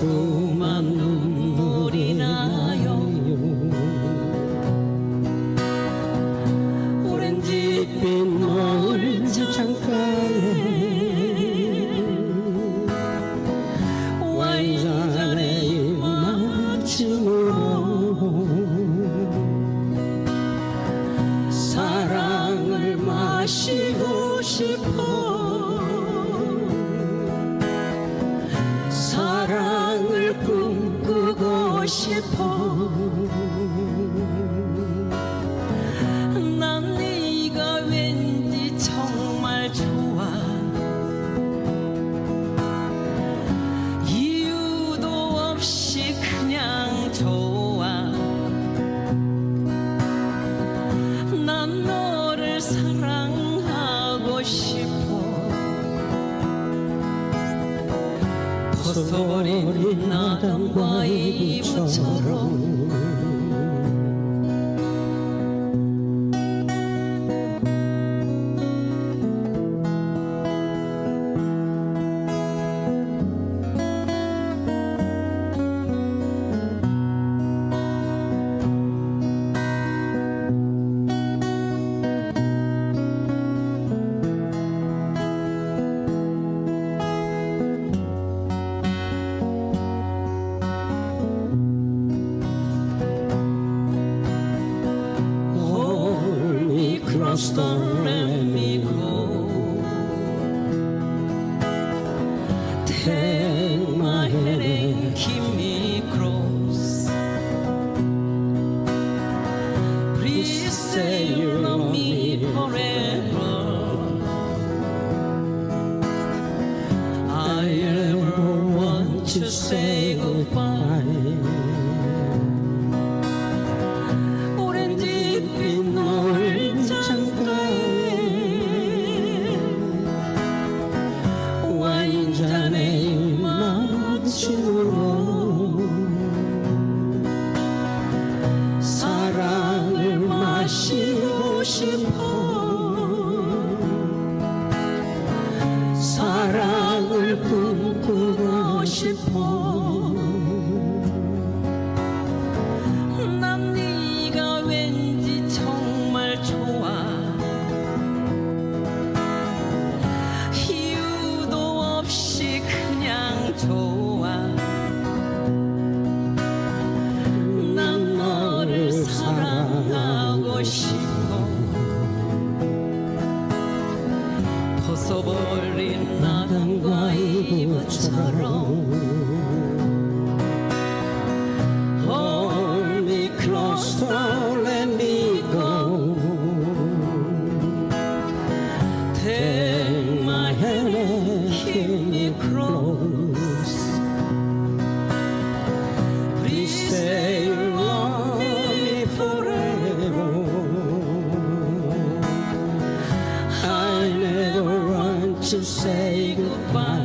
자꾸만 눈물이 나요. 오렌지빛 멀지 창가에 와이잔에 입맞춤으로 사랑을 마시고 싶어. 싶어. 벗어버린 나단과 이브처럼 hasta Mexico. Take my hand 싶어. 사랑을 꿈꾸고 싶어. to say goodbye.